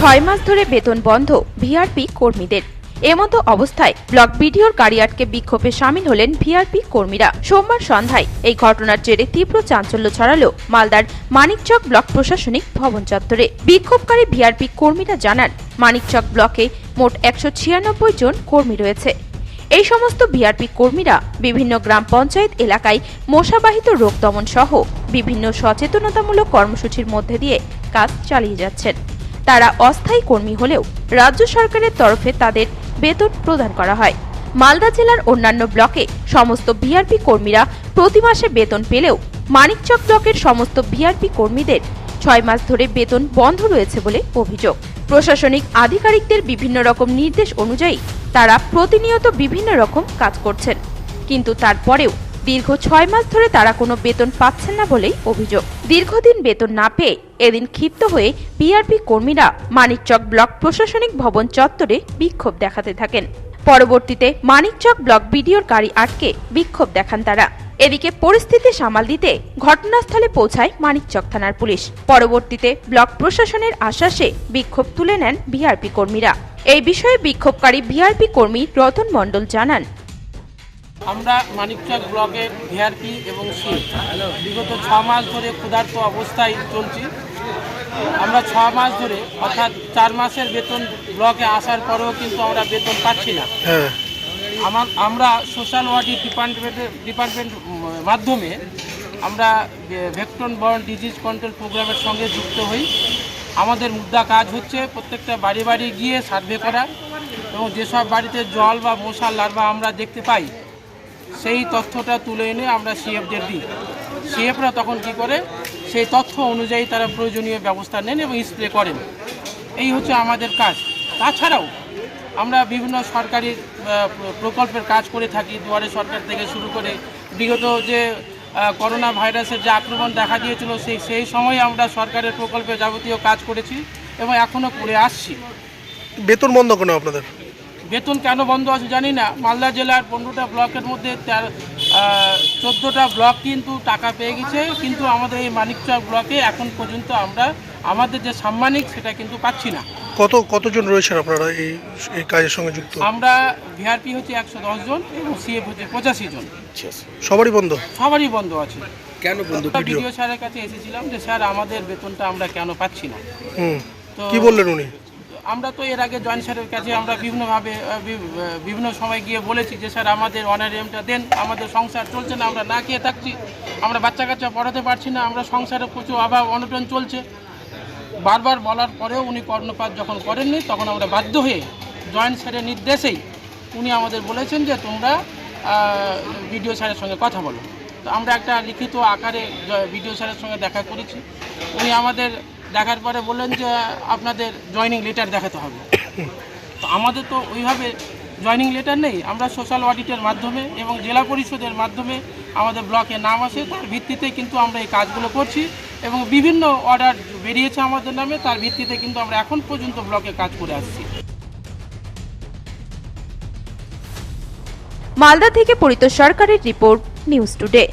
ছয় মাস ধরে বেতন বন্ধ ভিআরপি কর্মীদের। এমতো অবস্থায় ব্লক বিডিওর গাড়ি আটকে বিক্ষোভে সামিল হলেন ভিআরপি কর্মীরা। সোমবার সন্ধ্যায় এই ঘটনার জেরে তীব্র চাঞ্চল্য ছড়ালো মালদার মানিকচক ব্লক প্রশাসনিক ভবন চত্বরে। বিক্ষোভকারী ভিআরপি কর্মীরা জানান, মানিকচক ব্লকে মোট একশো ছিয়ানব্বই জন কর্মী রয়েছে। এই সমস্ত ভিআরপি কর্মীরা বিভিন্ন গ্রাম পঞ্চায়েত এলাকায় মশাবাহিত রোগ দমন সহ বিভিন্ন সচেতনতামূলক কর্মসূচির মধ্যে দিয়ে কাজ চালিয়ে যাচ্ছেন। তারা অস্থায়ী কর্মী হলেও রাজ্য সরকারের তরফে তাদের বেতন প্রদান করা হয়। মালদা জেলার অন্যান্য ব্লকে সমস্ত ভিআরপি কর্মীরা প্রতি মাসে বেতন পেলেও মানিকচক ব্লকের সমস্ত ভিআরপি কর্মীদের ছয় মাস ধরে বেতন বন্ধ রয়েছে বলে অভিযোগ। প্রশাসনিক আধিকারিকদের বিভিন্ন রকম নির্দেশ অনুযায়ী তারা প্রতিনিয়ত বিভিন্ন রকম কাজ করছেন। কিন্তু তারপরেও দীর্ঘ ছয় মাস ধরে তারা কোনো বেতন পাচ্ছেন না বলেই অভিযোগ। দীর্ঘদিন বেতন না পেয়ে এদিন ক্ষিপ্ত হয়ে পিআরপি কর্মীরা মানিকচক ব্লক প্রশাসনিক ভবন চত্বরে বিক্ষোভ দেখাতে থাকেন। পরবর্তীতে মানিকচক ব্লক বিডিওর গাড়ি আটকে বিক্ষোভ দেখান তারা। এদিকে পরিস্থিতি সামাল দিতে ঘটনাস্থলে পৌঁছায় মানিকচক থানার পুলিশ। পরবর্তীতে ব্লক প্রশাসনের আশ্বাসে বিক্ষোভ তুলে নেন ভিআরপি কর্মীরা। এই বিষয়ে বিক্ষোভকারী ভিআরপি কর্মী রতন মণ্ডল জানান আমরা মানিকচক ব্লকের ভিআরপি এবং সি বিগত ছ মাস ধরে ক্ষুধার্ত অবস্থায় চলছি। আমরা ছ মাস ধরে অর্থাৎ চার মাসের বেতন ব্লকে আসার পরেও কিন্তু আমরা বেতন পাচ্ছি না। হ্যাঁ। আমার আমরা সোশ্যাল ওয়ার্ডি ডিপার্টমেন্টের ডিপার্টমেন্ট মাধ্যমে আমরা ভেক্টন বর্ন ডিজিজ কন্ট্রোল প্রোগ্রামের সঙ্গে যুক্ত হই। আমাদের মুদ্রা কাজ হচ্ছে প্রত্যেকটা বাড়ি বাড়ি গিয়ে সার্ভে করা এবং যেসব বাড়িতে জল বা মশার লার্ভা আমরা দেখতে পাই সেই তথ্যটা তুলে এনে আমরা সিএফদের দিই। সিএফরা তখন কি করে? সেই তথ্য অনুযায়ী তারা প্রয়োজনীয় ব্যবস্থা নেন এবং স্প্রে করেন। এই হচ্ছে আমাদের কাজ। তাছাড়াও আমরা বিভিন্ন সরকারি প্রকল্পের কাজ করে থাকি। দুয়ারে সরকার থেকে শুরু করে বিগত যে করোনা ভাইরাসের যে আক্রমণ দেখা দিয়েছিল, সেই সেই সময় আমরা সরকারের প্রকল্পে যাবতীয় কাজ করেছি এবং এখনও করে আসছি। বেতন বন্ধ কেন আপনাদের? বেতন কেন বন্ধ আছে জানি না। মালদা জেলার পনেরোটা ব্লকের মধ্যে তেরো চোদ্দোটা ব্লক কিন্তু টাকা পেয়ে গেছে। কিন্তু আমাদের এই মানিকচক ব্লকে এখন পর্যন্ত আমরা আমাদের যে সাম্মানিক সেটা কিন্তু পাচ্ছি না। কত কতজন রয়েছেন আপনারা এই এই কাজের সঙ্গে যুক্ত? আমরা ভিআরপি হচ্ছে একশো দশ জন এবং সিএফ হচ্ছে পঁচাশি জন। সবারই বন্ধ? সবারই বন্ধ আছে। কেন বন্ধু? ভিডিও স্যারের কাছে এসেছিলাম যে স্যার আমাদের বেতনটা আমরা কেন পাচ্ছি না? হুম। তো কি বললেন উনি? আমরা তো এর আগে জয়েন্ট স্যারের কাছে আমরা বিভিন্নভাবে বিভিন্ন সময় গিয়ে বলেছি যে স্যার, আমাদের অনারিয়ামটা দেন, আমাদের সংসার চলছে না, আমরা না খেয়ে থাকছি, আমরা বাচ্চা কাচ্চা পড়াতে পারছি না, আমরা সংসারে প্রচুর অভাব, অনটন চলছে। বারবার বলার পরেও উনি কর্ণপাত যখন করেননি, তখন আমরা বাধ্য হয়ে জয়েন্ট স্যারের নির্দেশেই উনি আমাদের বলেছেন যে তোমরা বিডিও স্যারের সঙ্গে কথা বলো। তো আমরা একটা লিখিত আকারে বিডিও স্যারের সঙ্গে দেখা করেছি। উনি আমাদের দেখার পরে বললেন যে আপনাদের জয়নিং লেটার দেখাতে হবে। তো আমাদের তো ওইভাবে জয়নিং লেটার নেই। আমরা সোশ্যাল অডিটের মাধ্যমে এবং জেলা পরিষদের মাধ্যমে আমাদের ব্লকে নাম আসে, তার ভিত্তিতে কিন্তু আমরা এই কাজগুলো করছি এবং বিভিন্ন অর্ডার বেরিয়েছে আমাদের নামে, তার ভিত্তিতে কিন্তু আমরা এখন পর্যন্ত ব্লকে কাজ করে আসছি। মালদা থেকে পরিত সরকারের রিপোর্ট নিউজ টুডে